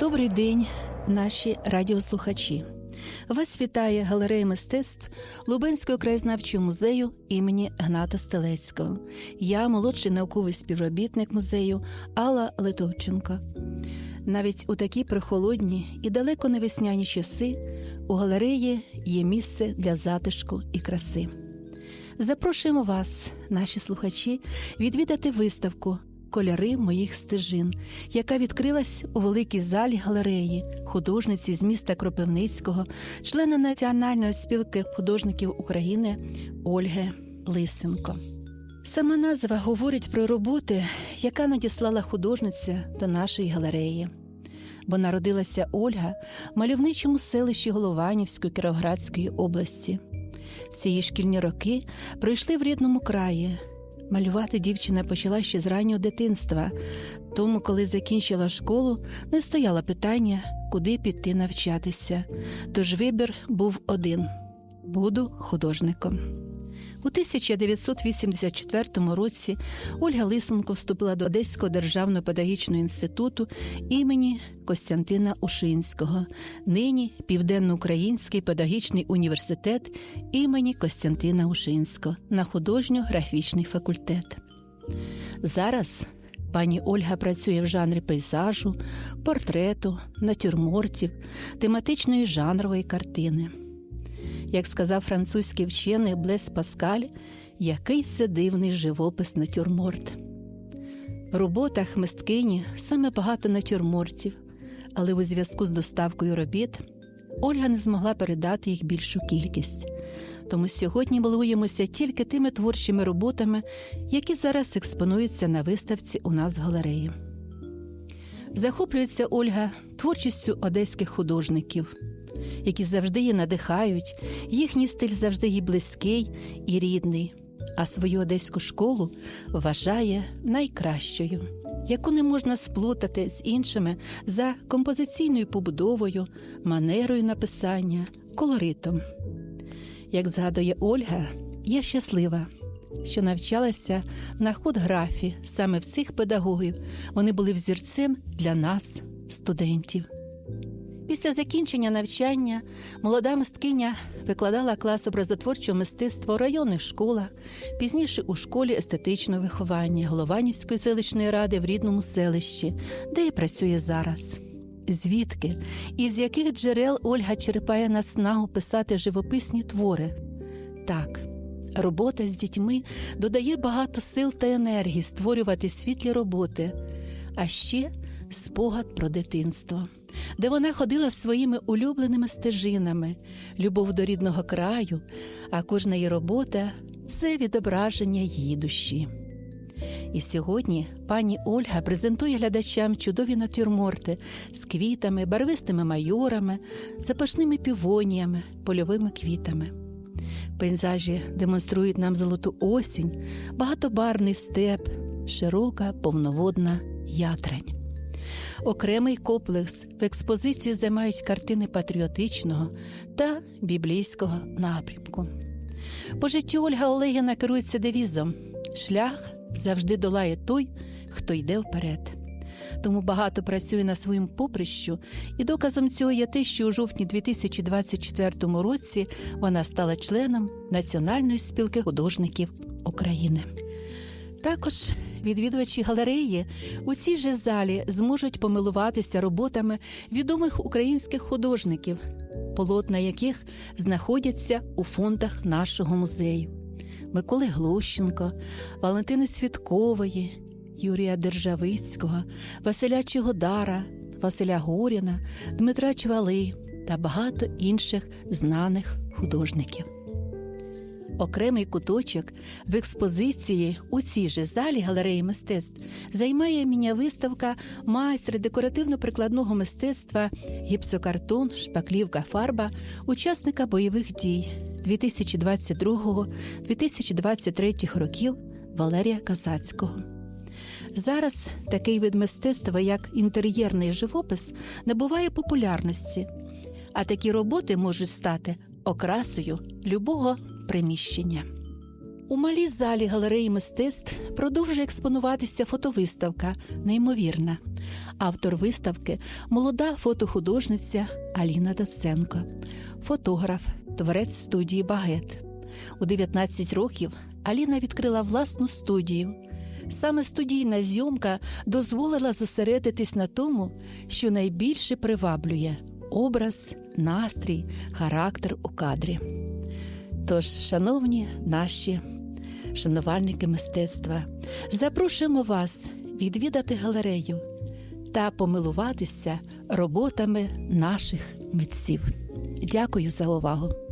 Добрий день, наші радіослухачі. Вас вітає галерея мистецтв Лубенського краєзнавчого музею імені Гната Стелецького. Я молодший науковий співробітник музею Алла Литовченко. Навіть у такі прохолодні і далеко не весняні часи у галереї є місце для затишку і краси. Запрошуємо вас, наші слухачі, відвідати виставку Кольори моїх стежин, яка відкрилась у великій залі галереї художниці з міста Кропивницького, члена Національної спілки художників України Ольги Лисенко. Сама назва говорить про роботи, яка надіслала художниця до нашої галереї. Бо народилася Ольга в мальовничому селищі Голованівської Кіровоградської області. Всі її шкільні роки пройшли в рідному краї. Малювати дівчина почала ще з раннього дитинства, тому, коли закінчила школу, не стояло питання, куди піти навчатися. Тож вибір був один буду художником. У 1984 році Ольга Лисенко вступила до Одеського державного педагогічного інституту імені Костянтина Ушинського, нині Південноукраїнський педагогічний університет імені Костянтина Ушинського на художньо-графічний факультет. Зараз пані Ольга працює в жанрі пейзажу, портрету, натюрмортів, тематичної жанрової картини. Як сказав французький вчений Блес Паскаль, який це дивний живопис натюрморт. В роботах мисткині саме багато натюрмортів, але у зв'язку з доставкою робіт Ольга не змогла передати їх більшу кількість. Тому сьогодні балуємося тільки тими творчими роботами, які зараз експонуються на виставці у нас в галереї. Захоплюється Ольга творчістю одеських художників які завжди її надихають, їхній стиль завжди їй близький і рідний, а свою одеську школу вважає найкращою, яку не можна сплутати з іншими за композиційною побудовою, манерою написання, колоритом. Як згадує Ольга, я щаслива. Що навчалася на худграфі саме в цих педагогів, вони були взірцем для нас, студентів. Після закінчення навчання молода мисткиня викладала клас образотворчого мистецтва у районних школах, пізніше у школі естетичного виховання Голованівської селищної ради в рідному селищі, де і працює зараз. Звідки і з яких джерел Ольга черпає наснагу писати живописні твори? Так, робота з дітьми додає багато сил та енергії створювати світлі роботи, а ще спогад про дитинство де вона ходила своїми улюбленими стежинами, любов до рідного краю, а кожна її робота це відображення її душі. І сьогодні пані Ольга презентує глядачам чудові натюрморти з квітами, барвистими майорами, запашними півоніями, польовими квітами. Пейзажі демонструють нам золоту осінь, багатобарний степ, широка повноводна ятрань. Окремий комплекс в експозиції займають картини патріотичного та біблійського напрямку. По життю Ольга Олегіна керується девізом шлях завжди долає той, хто йде вперед. Тому багато працює на своєму поприщу, і доказом цього є те, що у жовтні 2024 році вона стала членом Національної спілки художників України. Також відвідувачі галереї у цій же залі зможуть помилуватися роботами відомих українських художників, полотна яких знаходяться у фондах нашого музею: Миколи Глущенко, Валентини Свідкової, Юрія Державицького, Василя Чогодара, Василя Горіна, Дмитра Чвали та багато інших знаних художників. Окремий куточок в експозиції у цій же залі галереї мистецтв займає міня-виставка майстри декоративно-прикладного мистецтва гіпсокартон, шпаклівка фарба, учасника бойових дій 2022-2023 років Валерія Казацького. Зараз такий вид мистецтва, як інтер'єрний живопис, набуває популярності, а такі роботи можуть стати окрасою любого приміщення. У малій залі галереї мистецтв продовжує експонуватися фотовиставка Неймовірна. Автор виставки молода фотохудожниця Аліна Даценко, фотограф, творець студії Багет. У 19 років Аліна відкрила власну студію. Саме студійна зйомка дозволила зосередитись на тому, що найбільше приваблює образ, настрій, характер у кадрі. Тож, шановні наші шанувальники мистецтва, запрошуємо вас відвідати галерею та помилуватися роботами наших митців. Дякую за увагу!